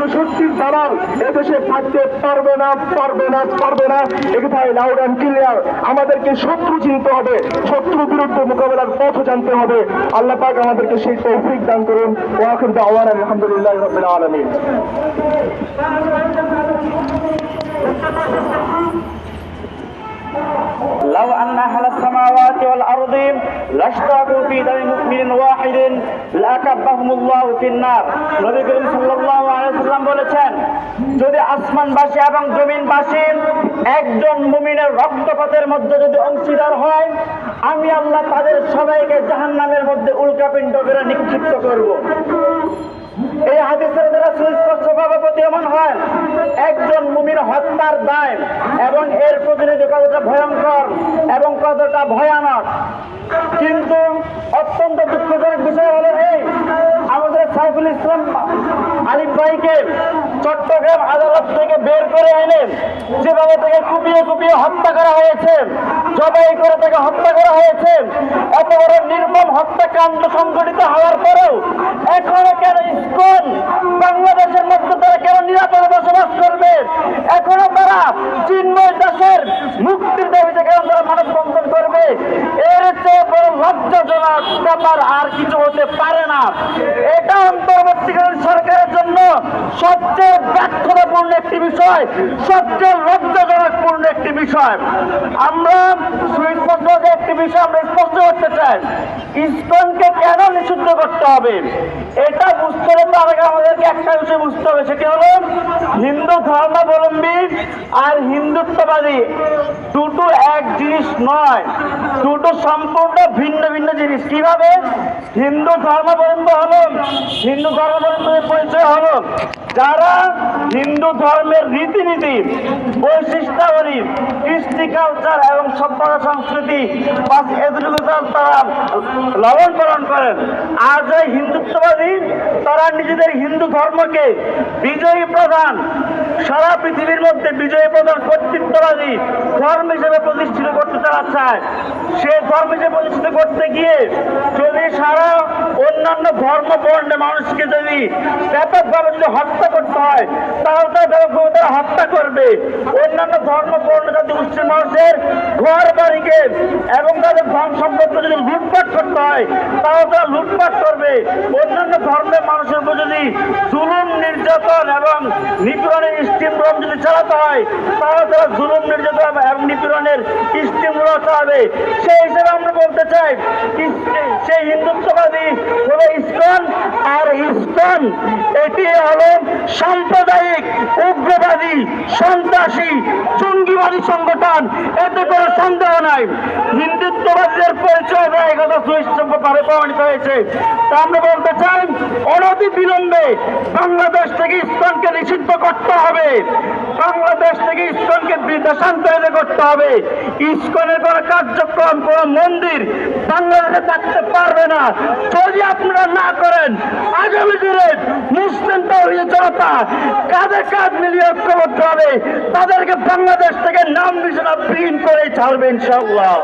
কোন শক্তির দালাল এদেশে থাকতে পারবে না পারবে না পারবে না। একথায় লাউড অ্যান্ড ক্লিয়ার আমাদেরকে শত্রু চিনতে হবে। শত্রু বিরুদ্ধে মোকাবেলার পথ জানতে হবে। আল্লাহ পাক আমাদেরকে সেই তৌফিক দান করুন। ওয়াকুম দাওয়ান আলহামদুলিল্লাহ রাব্বিল আলামিন। لو أن أهل السماوات والأرض لاشتركوا في دم مؤمن واحد لأكبهم الله في النار নবী করিম সাল্লাল্লাহু আলাইহি সাল্লাম বলেছেন যদি আসমানবাসী এবং জমিনবাসী একজন মুমিনের রক্তপাতের মধ্যে যদি অংশীদার হয় আমি আল্লাহ তাদের সবাইকে জাহান্নামের মধ্যে উল্কাপিণ্ড করে নিক্ষিপ্ত করব এই হাদিসের দ্বারা সুস্পষ্টভাবে প্রতীয়মান হয় একজন মুমিন হত্যার দায় এবং এর প্রতিনিধি কতটা ভয়ঙ্কর এবং কতটা ভয়ানক। কিন্তু অত্যন্ত দুঃখজনক বিষয় হলো এই, আমাদের সাইফুল ইসলাম আলিফ ভাইকে চট্টগ্রাম আদালত থেকে বের করে এনে যেভাবে তাকে কুপিয়ে কুপিয়ে হত্যা করা হয়েছে, জবাই করে তাকে হত্যা করা হয়েছে এত বড় নির্মম হত্যাকাণ্ড সংঘটিত হওয়ার পরেও এখনও কেন ইস্কন বাংলাদেশের মধ্যে তারা কেন নিরাপদে বসবাস করবে এখনও তারা চিন্ময় দাসের মুক্তির দাবিতে কেন তারা মানববন্ধন করবে। এর চেয়ে বড় লজ্জাজনক ব্যাপার আর কিছু হতে পারে না। এটা অন্তর্বর্তীকালীন সরকারের জন্য সবচেয়ে ব্যর্থতাপূর্ণ একটি বিষয়, সবচেয়ে লজ্জাজনকপূর্ণ একটি বিষয়। আমরা সুস্পষ্ট একটি বিষয় আমরা স্পষ্ট করতে চাই। ইস্কনকে কেন নিষিদ্ধ করতে হবে? এটা বুঝতে হলে তার আগে আমাদেরকে একটা বিষয় বুঝতে হবে, সেটি হলো হিন্দু ধর্মাবলম্বী আর হিন্দুত্ববাদী। দুটো এক জিনিস নয়, দুটো সম্পূর্ণ ভিন্ন ভিন্ন জিনিস। কীভাবে? হিন্দু ধর্মাবলম্বী হলো হিন্দু ধর্মাবলম্বীর পরিচয় হলো যারা হিন্দু ধর্মের রীতিনীতি, বৈশিষ্ট্যাবলী, কৃষ্টি কালচার এবং সভ্যতা সংস্কৃতি তারা লালন পালন করেন, আর যে হিন্দুত্ববাদী, তারা নিজেদের হিন্দু ধর্মকে বিজয়ী প্রধান, সারা পৃথিবীর মধ্যে বিজয়ী প্রধান কর্তৃত্ববাদী ধর্ম হিসেবে প্রতিষ্ঠিত করতে তারা চায়। সে ধর্ম হিসেবে প্রতিষ্ঠিত করতে গিয়ে যদি সারা অন্যান্য ধর্ম বর্ণে মানুষকে যদি ব্যাপকভাবে যদি হত্যা করতে হয়, তাহলে তারা ব্যাপকভাবে তারা হত্যা করবে। অন্যান্য ধর্ম বর্ণ জাতি মুসলিম মানুষের ঘর বাড়িকে এবং তাদের ধন করতে হয় তাহলে তারা লুটপাট করবে। অন্যান্য ধর্মের মানুষের উপর যদি জুলুম নির্যাতন এবং নিপীড়নের স্টিমগ্রাম যদি চালাতে হয় তাহলে তারা জুলুম নির্যাতন এবং নিপীড়নের স্টিমগ্রাম চালাবে। সেই হিসেবে আমরা বলতে চাই সেই হিন্দুত্ববাদী হলো ইস্কন আর ইস্কন। এটি হলো সাম্প্রদায়িক উগ্রবাদী, সন্ত্রাসী, জঙ্গিবাদী সংগঠন। এতে সন্দেহ নাই। হিন্দুত্ববাদীদের পরিচয় দেয় কথা সুইষ্টভাবে প্রমাণিত হয়েছে। তা আমরা বলতে চাই অনতি বিলম্বে বাংলাদেশ থেকে ইস্কনকে নিষিদ্ধ করতে হবে। বাংলাদেশ থেকে ইস্কনকে দেশান্তরিত করতে হবে। ইস্কনের কোনো কার্যক্রম, কোনো মন্দির বাংলাদেশে থাকতে পারবে না। যদি আপনারা না করেন, আগামী দিনে মুসলিম তৌহিদ জনতা কাঁধে কাঁধ মিলিয়ে ঐক্য করতে হবে। তাদেরকে বাংলাদেশ থেকে নাম বিছানা প্রিন্ট করে ছাড়বে ইনশাআল্লাহ।